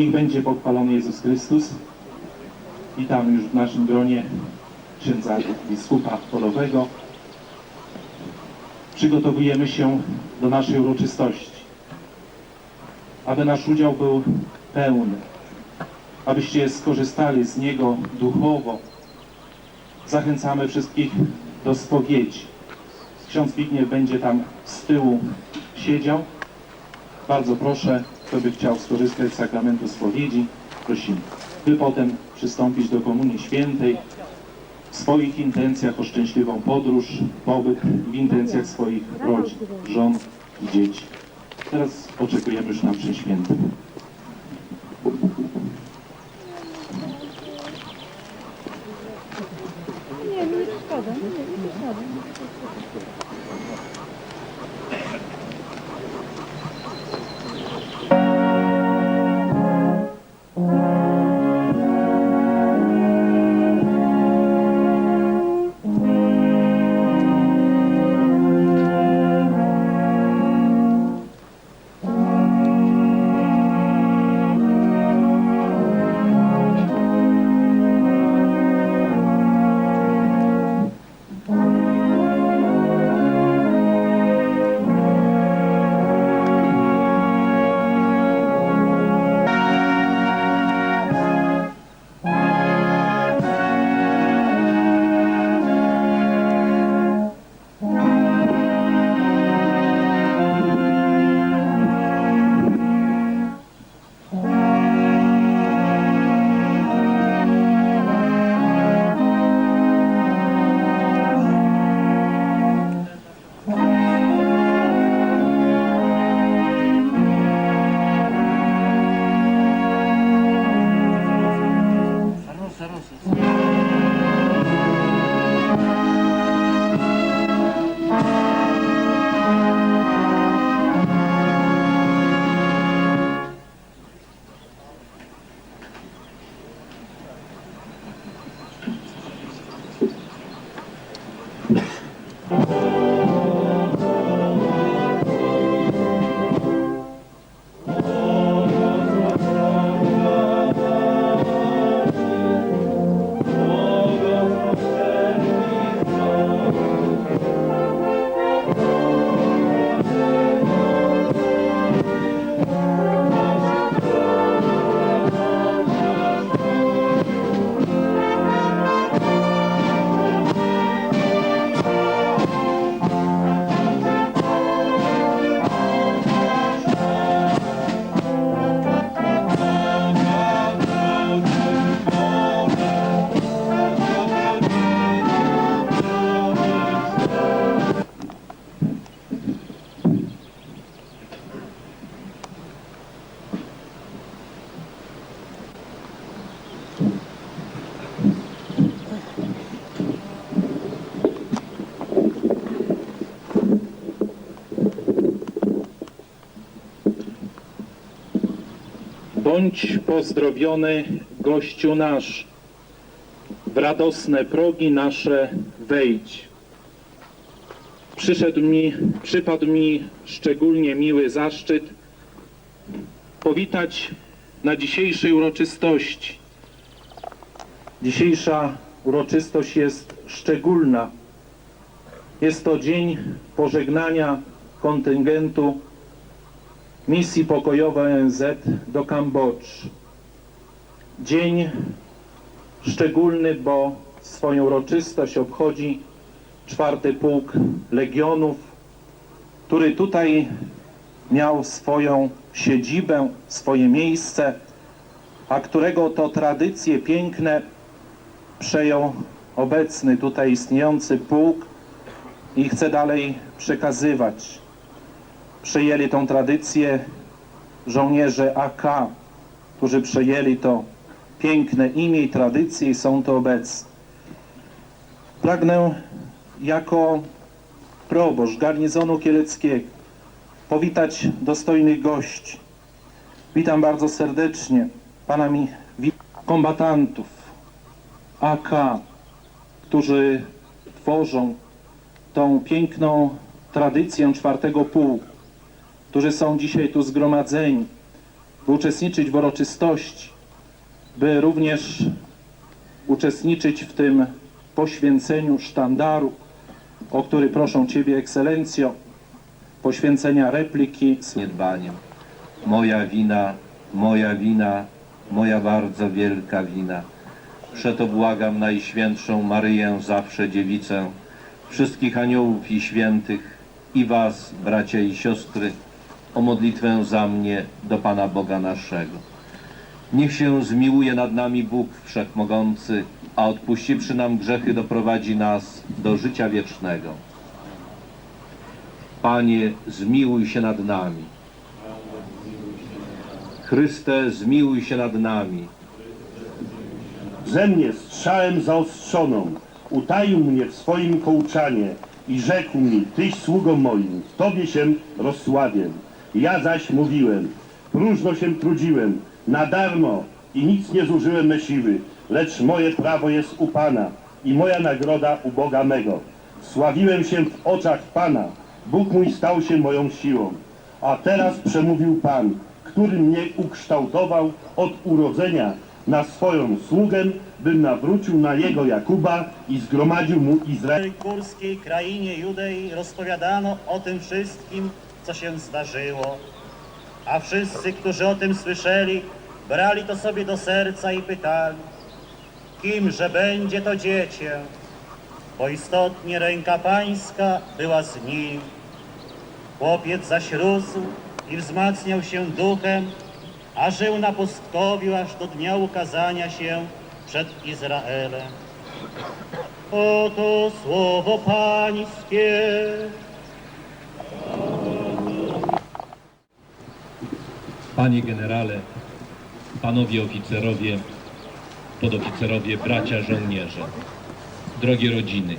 Niech będzie pochwalony Jezus Chrystus. Witamy już w naszym gronie księdza biskupa polowego. Przygotowujemy się do naszej uroczystości. Aby nasz udział był pełny, abyście skorzystali z niego duchowo. Zachęcamy wszystkich do spowiedzi. Ksiądz Zbigniew będzie tam z tyłu siedział. Bardzo proszę, kto by chciał skorzystać z sakramentu spowiedzi, prosimy. By potem przystąpić do Komunii Świętej w swoich intencjach o szczęśliwą podróż, pobyt w intencjach swoich rodzin, żon i dzieci. Teraz oczekujemy już na mszę świętą. Pozdrowiony, gościu nasz. W radosne progi nasze wejdź. Przyszedł mi, przypadł mi szczególnie miły zaszczyt powitać na dzisiejszej uroczystości. Dzisiejsza uroczystość jest szczególna. Jest to dzień pożegnania kontyngentu misji pokojowej ONZ do Kambodży. Dzień szczególny, bo swoją uroczystość obchodzi czwarty pułk Legionów, który tutaj miał swoją siedzibę, swoje miejsce, a którego to tradycje piękne przejął obecny tutaj istniejący pułk i chce dalej przekazywać. Przejęli tą tradycję żołnierze AK, którzy przejęli to piękne imię i tradycje i są to obecni. Pragnę jako proboszcz garnizonu kieleckiego powitać dostojnych gości. Witam bardzo serdecznie pana mi wi- kombatantów AK, którzy tworzą tą piękną tradycję czwartego pułku którzy są dzisiaj tu zgromadzeni. by uczestniczyć w uroczystości, by również uczestniczyć w tym poświęceniu sztandaru, o który proszę Ciebie, Ekscelencjo, poświęcenia repliki. zaniedbaniem. Moja wina, moja wina, moja bardzo wielka wina. Przeto błagam Najświętszą Maryję, zawsze Dziewicę, wszystkich aniołów i świętych i was, bracia i siostry, o modlitwę za mnie do Pana Boga naszego. Niech się zmiłuje nad nami Bóg Wszechmogący, a odpuściwszy nam grzechy doprowadzi nas do życia wiecznego. Panie, zmiłuj się nad nami. Chryste, zmiłuj się nad nami. Ze mnie strzałem zaostrzoną, utaił mnie w swoim kołczanie i rzekł mi, tyś sługą moim, w tobie się rozsławię. Ja zaś mówiłem, próżno się trudziłem, na darmo i nic nie zużyłem me siły, lecz moje prawo jest u Pana i moja nagroda u Boga mego. Sławiłem się w oczach Pana, Bóg mój stał się moją siłą. A teraz przemówił Pan, który mnie ukształtował od urodzenia na swoją sługę, bym nawrócił na jego Jakuba i zgromadził mu Izrael. W górskiej krainie Judei rozpowiadano o tym wszystkim, co się zdarzyło. A wszyscy, którzy o tym słyszeli, brali to sobie do serca i pytali, kimże będzie to dziecię? Bo istotnie ręka pańska była z nim. Chłopiec zaś rósł i wzmacniał się duchem, a żył na pustkowiu aż do dnia ukazania się przed Izraelem. Oto słowo Pańskie. Panie generale, panowie oficerowie, podoficerowie, bracia żołnierze, drogie rodziny.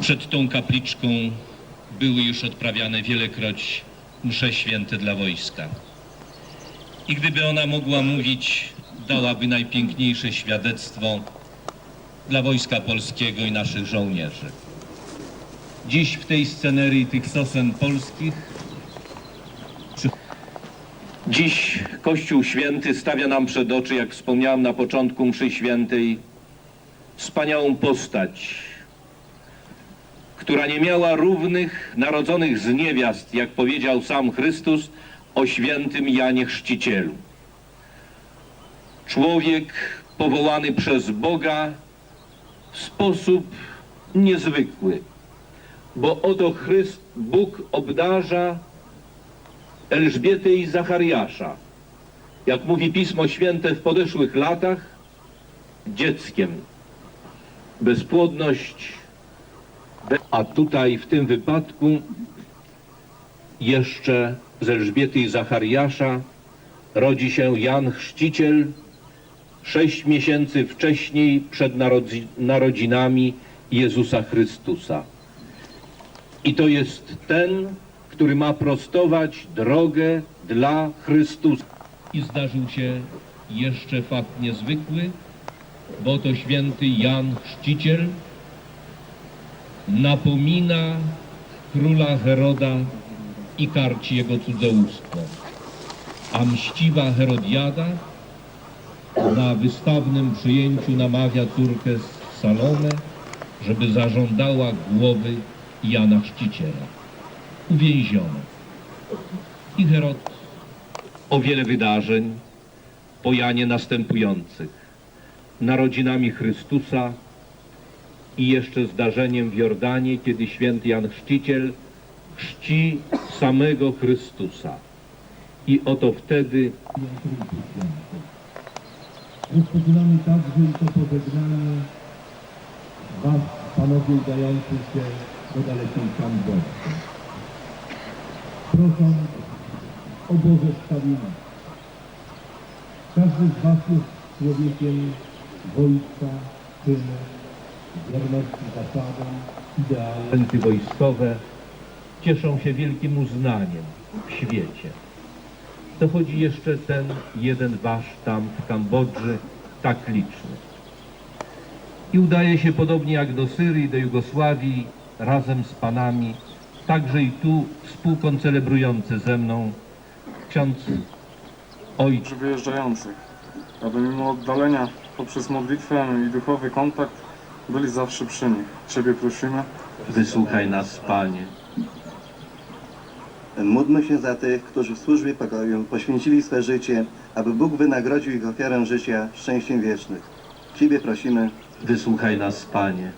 Przed tą kapliczką były już odprawiane wielekroć msze święte dla wojska. I gdyby ona mogła mówić, dałaby najpiękniejsze świadectwo dla wojska polskiego i naszych żołnierzy. Dziś w tej scenerii tych sosen polskich przy... Dziś Kościół Święty stawia nam przed oczy, jak wspomniałem na początku mszy świętej, wspaniałą postać, która nie miała równych narodzonych z niewiast, jak powiedział sam Chrystus o świętym Janie Chrzcicielu. Człowiek powołany przez Boga w sposób niezwykły bo oto Chryst, Bóg obdarza Elżbietę i Zachariasza, jak mówi Pismo Święte w podeszłych latach, dzieckiem. Bezpłodność, be- a tutaj w tym wypadku jeszcze z Elżbiety i Zachariasza rodzi się Jan Chrzciciel, sześć miesięcy wcześniej przed narodzi- narodzinami Jezusa Chrystusa. I to jest ten, który ma prostować drogę dla Chrystusa. I zdarzył się jeszcze fakt niezwykły, bo to święty Jan Chrzciciel napomina króla Heroda i karci jego cudzołóstwo. A mściwa Herodiada na wystawnym przyjęciu namawia córkę Salomę, żeby zażądała głowy Jana Chrzciciela. Uwięziono. I Herod o wiele wydarzeń po Janie następujących. Narodzinami Chrystusa i jeszcze zdarzeniem w Jordanie, kiedy święty Jan Chrzciciel chrzci samego Chrystusa. I oto wtedy Rozpoczynamy także i to pożegnanie Was, panowie udający się do dalekiej Kambodży. Proszę o Boże wstawienie. Każdy z Was jest człowiekiem wojska, czynu, wierności zasadom, talenty wojskowe cieszą się wielkim uznaniem w świecie. Dochodzi jeszcze ten jeden wasz tam w Kambodży, tak liczny. I udaje się podobnie jak do Syrii, do Jugosławii, razem z Panami, także i tu współkoncelebrujący ze mną ksiądz ojciec. wyjeżdżających, aby mimo oddalenia poprzez modlitwę i duchowy kontakt byli zawsze przy nich. Ciebie prosimy. Wysłuchaj nas, Panie. Módlmy się za tych, którzy w służbie pokoju poświęcili swe życie, aby Bóg wynagrodził ich ofiarę życia szczęściem wiecznych. Ciebie prosimy. Wysłuchaj nas, Panie.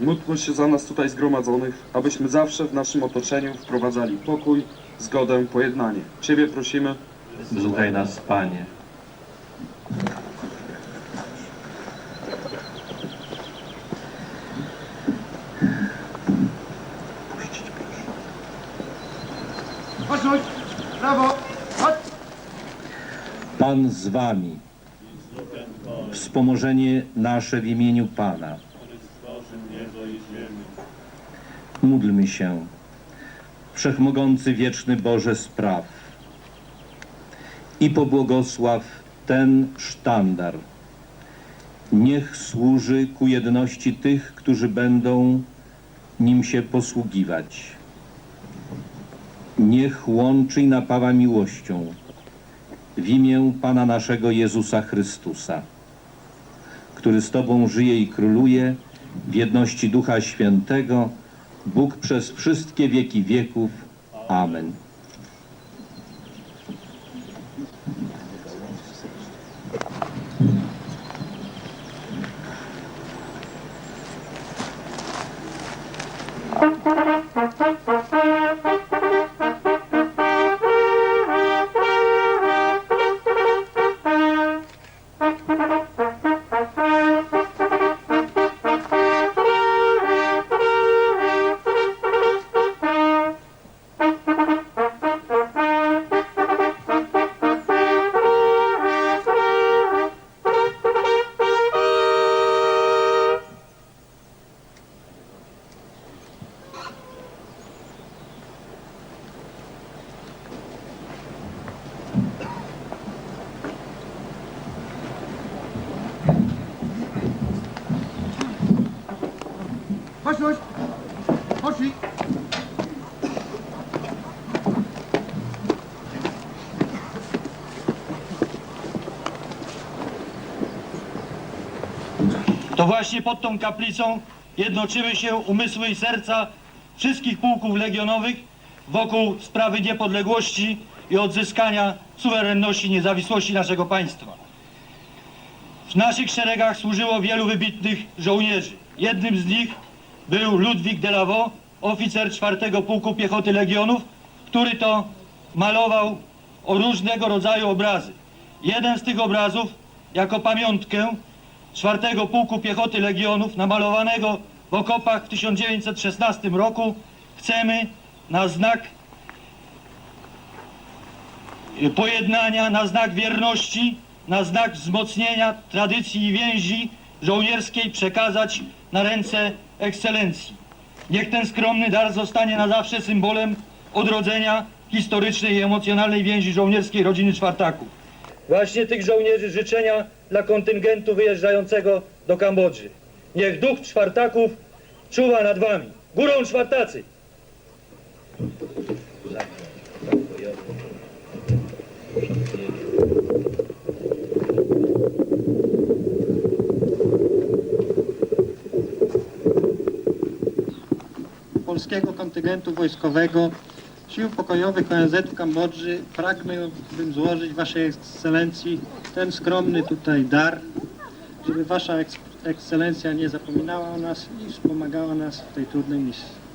Módlmy się za nas tutaj zgromadzonych, abyśmy zawsze w naszym otoczeniu wprowadzali pokój, zgodę, pojednanie. Ciebie prosimy. Wysłuchaj nas, Panie. Pan z wami. Wspomożenie nasze w imieniu Pana. Módlmy się. Wszechmogący wieczny Boże spraw i pobłogosław ten sztandar. Niech służy ku jedności tych, którzy będą nim się posługiwać. Niech łączy i napawa miłością w imię Pana naszego Jezusa Chrystusa, który z Tobą żyje i króluje w jedności Ducha Świętego, Bóg przez wszystkie wieki wieków. Amen. To właśnie pod tą kaplicą jednoczyły się umysły i serca wszystkich pułków legionowych wokół sprawy niepodległości i odzyskania suwerenności niezawisłości naszego państwa. W naszych szeregach służyło wielu wybitnych żołnierzy. Jednym z nich był Ludwik de Lavaux, oficer czwartego Pułku Piechoty Legionów, który to malował różnego rodzaju obrazy. Jeden z tych obrazów, jako pamiątkę czwartego Pułku Piechoty Legionów, namalowanego w okopach w 1916 roku, chcemy na znak pojednania, na znak wierności, na znak wzmocnienia tradycji i więzi żołnierskiej przekazać na ręce ekscelencji. Niech ten skromny dar zostanie na zawsze symbolem odrodzenia historycznej i emocjonalnej więzi żołnierskiej rodziny Czwartaków. Właśnie tych żołnierzy życzenia dla kontyngentu wyjeżdżającego do Kambodży. Niech duch Czwartaków czuwa nad wami. Górą Czwartacy! Polskiego kontyngentu wojskowego Sił Pokojowych ONZ w Kambodży pragnąłbym złożyć Waszej Ekscelencji ten skromny tutaj dar, żeby Wasza eks Ekscelencja nie zapominała o nas i wspomagała nas w tej trudnej misji.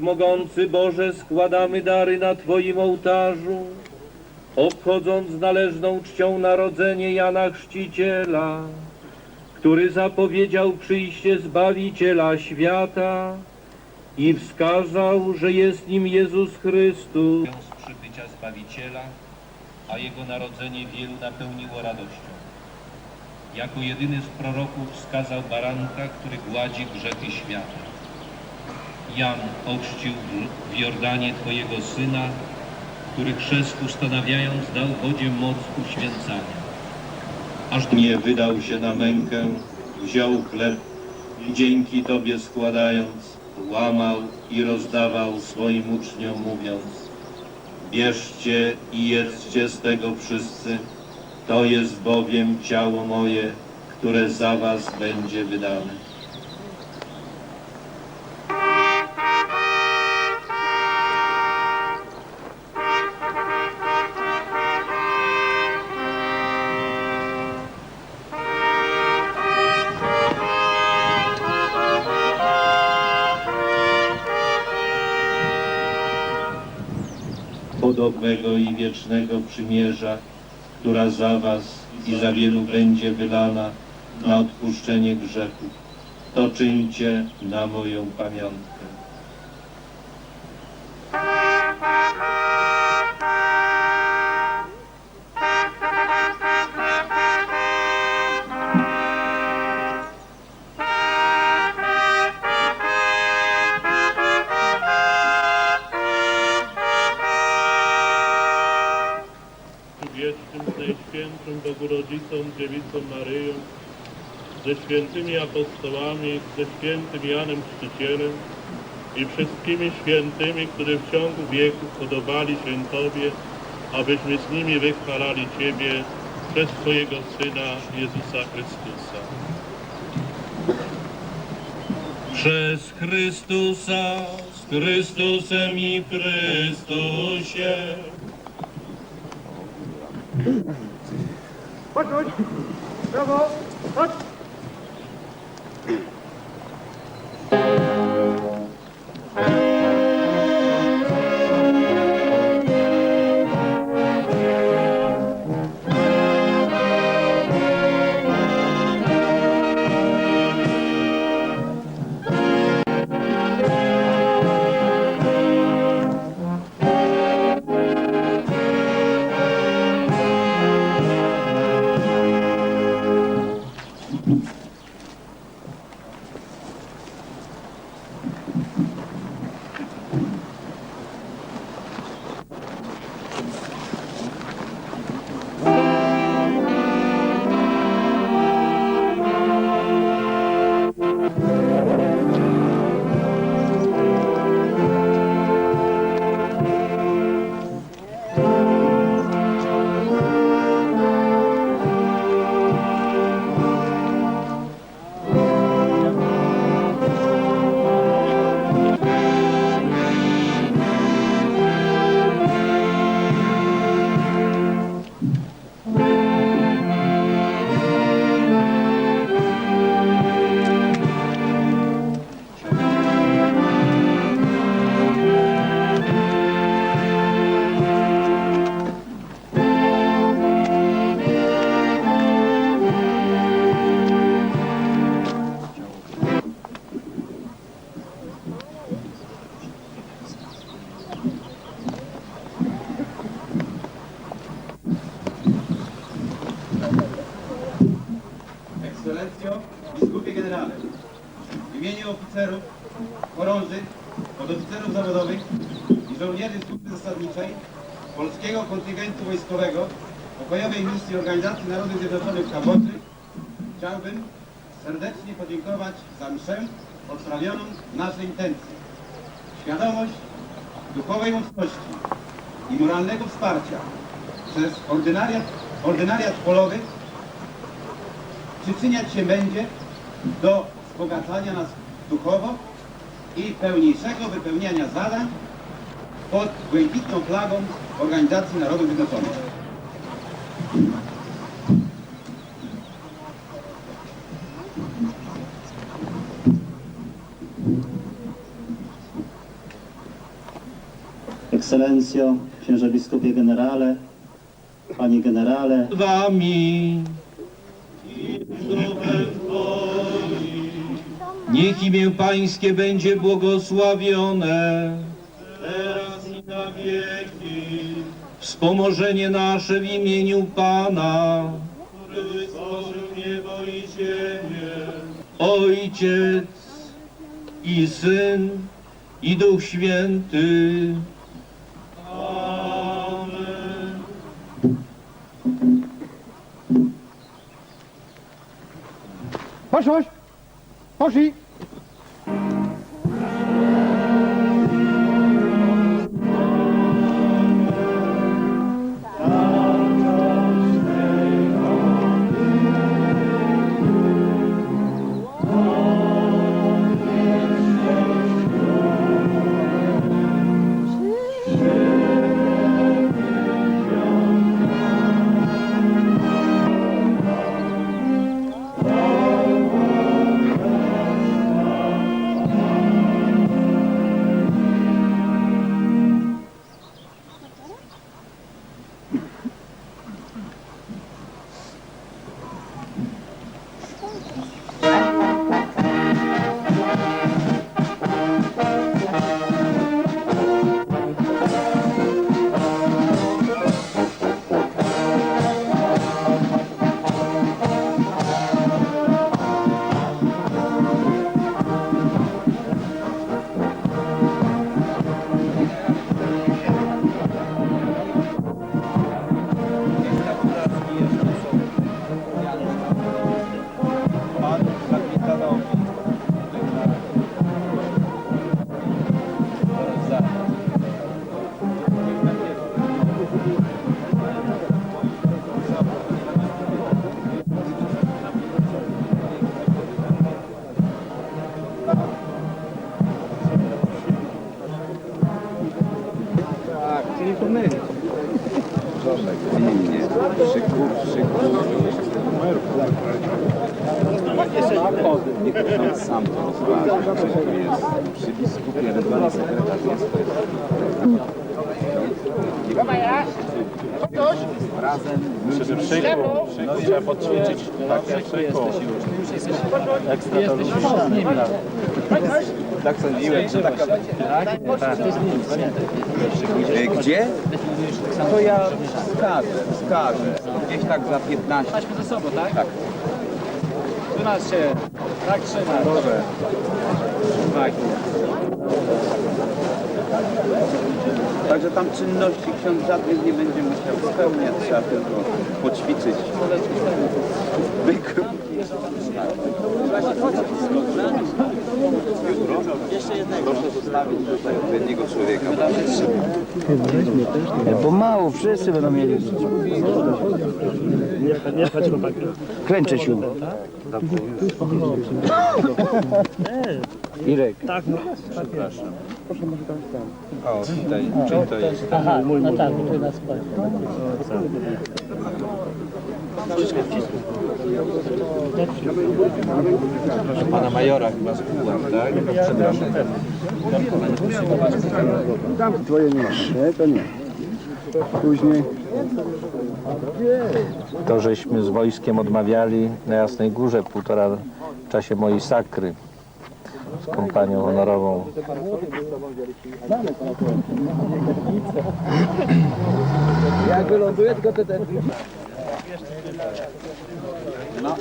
Mogący Boże, składamy dary na Twoim ołtarzu, obchodząc należną czcią narodzenie Jana Chrzciciela, który zapowiedział przyjście Zbawiciela świata i wskazał, że jest nim Jezus Chrystus. Przybycia Zbawiciela a Jego narodzenie wielu napełniło radością. Jako jedyny z proroków wskazał baranka, który gładzi grzechy świata. Jan ochrzcił w- Jordanie Twojego Syna, który chrzest ustanawiając dał wodzie moc uświęcania. Aż nie wydał się na mękę, wziął chleb i dzięki Tobie składając, łamał i rozdawał swoim uczniom mówiąc Bierzcie i jedzcie z tego wszyscy, to jest bowiem ciało moje, które za was będzie wydane. Wiecznego przymierza, która za was i za wielu będzie wylana na odpuszczenie grzechów. To czyńcie na moją pamiątkę. Rodzicą, Dziewicą Maryją, ze świętymi apostołami, ze świętym Janem Chrzcicielem i wszystkimi świętymi, którzy w ciągu wieków podobali się Tobie, abyśmy z nimi wychwalali Ciebie przez Twojego Syna Jezusa Chrystusa. Przez Chrystusa, z Chrystusem i w Chrystusie. Ekscelencjo, i moralnego wsparcia przez ordynariat, ordynariat polowy przyczyniać się będzie do wzbogacania nas duchowo i pełniejszego wypełniania zadań pod błękitną flagą Organizacji Narodów Zjednoczonych. Ekscelencjo, księże biskupie generale, panie generale, wami. Niech imię Pańskie będzie błogosławione. Teraz i na wieki. Wspomożenie nasze w imieniu Pana, który stworzył niebo i ziemię. Ojciec i Syn i Duch Święty. Chodź, chodź! Poszli! Sam Sądziłem, że taka... Tak? Tak. Gdzie? To ja wskażę, wskażę. Gdzieś tak za 15. Chodźmy ze sobą, tak? Tak. Trzymasz się. Tak trzymasz. Dobrze. Tak. Także tam czynności ksiądz żadnych nie będzie musiał spełniać, trzeba tylko poćwiczyć. Wykruć. Jeszcze jednego. Proszę zostawić tutaj odpowiedniego człowieka. Bo mało, wszyscy będą mieli. Kręczę się. Irek. Przepraszam. O, tutaj, czyli to jest... Aha, no tak, bo to nas Pana majora chyba z kółem, tak? Przepraszam. Tam twoje nie masz, nie? To nie. Później. To żeśmy z wojskiem odmawiali na Jasnej Górze półtora w czasie mojej sakry z kompanią honorową. Jak wyląduje, tylko ty ten. No.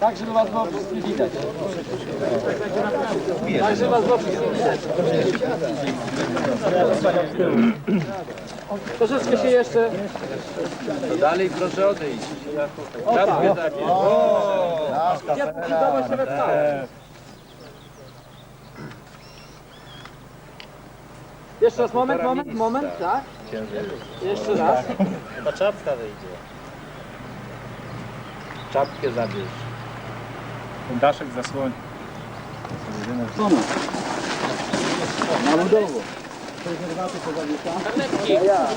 Tak, żeby was było wszystkich widać. Tak, żeby was było wszystkich widać. Troszeczkę się jeszcze... To dalej proszę odejść. O, tak. Czapkę takie. Podoba się we Jeszcze raz, moment, moment, moment, tak? Jeszcze raz. chyba czapka wyjdzie. Czapkę zabierz. Daszek zasłoni. Słona. Na budowo. Prezerwaty to zawiesza. Karnetki. Ja. ja.